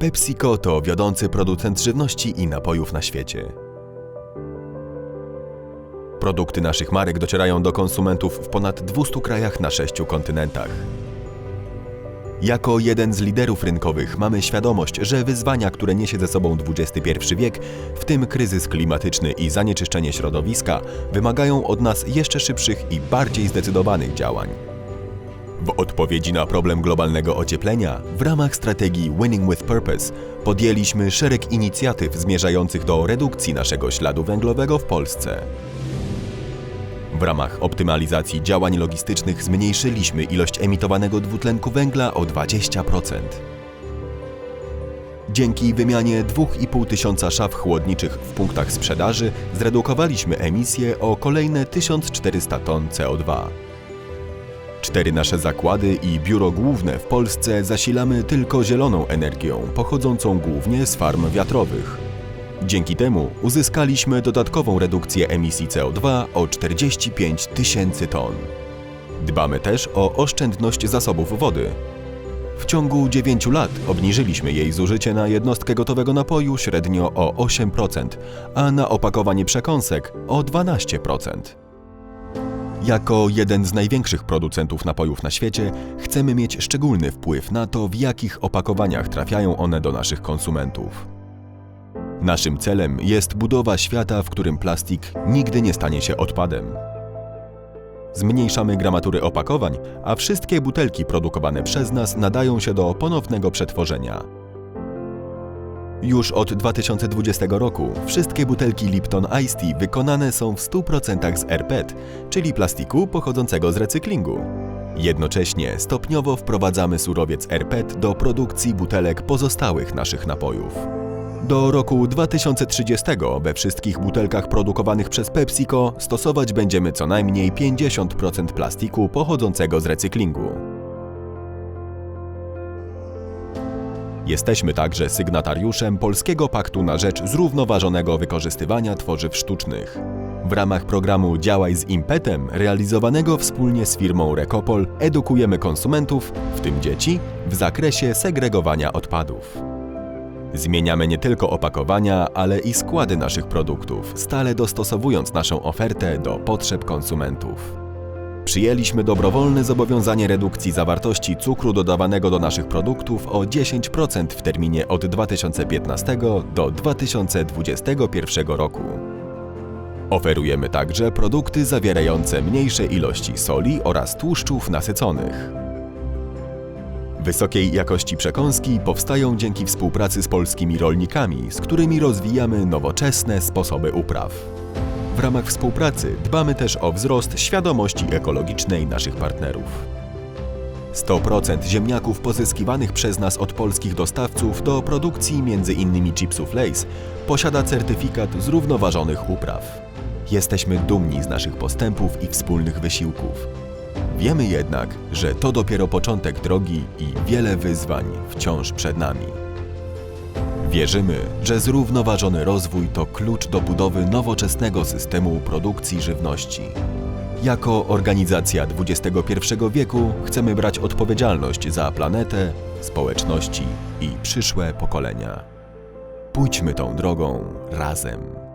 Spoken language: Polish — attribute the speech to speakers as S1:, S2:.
S1: PepsiCo to wiodący producent żywności i napojów na świecie. Produkty naszych marek docierają do konsumentów w ponad 200 krajach na sześciu kontynentach. Jako jeden z liderów rynkowych mamy świadomość, że wyzwania, które niesie ze sobą XXI wiek, w tym kryzys klimatyczny i zanieczyszczenie środowiska, wymagają od nas jeszcze szybszych i bardziej zdecydowanych działań. W odpowiedzi na problem globalnego ocieplenia, w ramach strategii Winning with Purpose podjęliśmy szereg inicjatyw zmierzających do redukcji naszego śladu węglowego w Polsce. W ramach optymalizacji działań logistycznych zmniejszyliśmy ilość emitowanego dwutlenku węgla o 20%. Dzięki wymianie 2,5 tysiąca szaf chłodniczych w punktach sprzedaży zredukowaliśmy emisję o kolejne 1400 ton CO2. Cztery nasze zakłady i biuro główne w Polsce zasilamy tylko zieloną energią, pochodzącą głównie z farm wiatrowych. Dzięki temu uzyskaliśmy dodatkową redukcję emisji CO2 o 45 tysięcy ton. Dbamy też o oszczędność zasobów wody. W ciągu 9 lat obniżyliśmy jej zużycie na jednostkę gotowego napoju średnio o 8%, a na opakowanie przekąsek o 12%. Jako jeden z największych producentów napojów na świecie, chcemy mieć szczególny wpływ na to, w jakich opakowaniach trafiają one do naszych konsumentów. Naszym celem jest budowa świata, w którym plastik nigdy nie stanie się odpadem. Zmniejszamy gramatury opakowań, a wszystkie butelki produkowane przez nas nadają się do ponownego przetworzenia. Już od 2020 roku wszystkie butelki Lipton Ice Tea wykonane są w 100% z rPET, czyli plastiku pochodzącego z recyklingu. Jednocześnie stopniowo wprowadzamy surowiec rPET do produkcji butelek pozostałych naszych napojów. Do roku 2030 we wszystkich butelkach produkowanych przez PepsiCo stosować będziemy co najmniej 50% plastiku pochodzącego z recyklingu. Jesteśmy także sygnatariuszem Polskiego Paktu na rzecz zrównoważonego wykorzystywania tworzyw sztucznych. W ramach programu Działaj z Impetem, realizowanego wspólnie z firmą Recopol, edukujemy konsumentów, w tym dzieci, w zakresie segregowania odpadów. Zmieniamy nie tylko opakowania, ale i składy naszych produktów, stale dostosowując naszą ofertę do potrzeb konsumentów. Przyjęliśmy dobrowolne zobowiązanie redukcji zawartości cukru dodawanego do naszych produktów o 10% w terminie od 2015 do 2021 roku. Oferujemy także produkty zawierające mniejsze ilości soli oraz tłuszczów nasyconych. Wysokiej jakości przekąski powstają dzięki współpracy z polskimi rolnikami, z którymi rozwijamy nowoczesne sposoby upraw. W ramach współpracy dbamy też o wzrost świadomości ekologicznej naszych partnerów. 100% ziemniaków pozyskiwanych przez nas od polskich dostawców do produkcji m.in. chipsów Lays posiada certyfikat zrównoważonych upraw. Jesteśmy dumni z naszych postępów i wspólnych wysiłków. Wiemy jednak, że to dopiero początek drogi i wiele wyzwań wciąż przed nami. Wierzymy, że zrównoważony rozwój to klucz do budowy nowoczesnego systemu produkcji żywności. Jako organizacja XXI wieku chcemy brać odpowiedzialność za planetę, społeczności i przyszłe pokolenia. Pójdźmy tą drogą razem.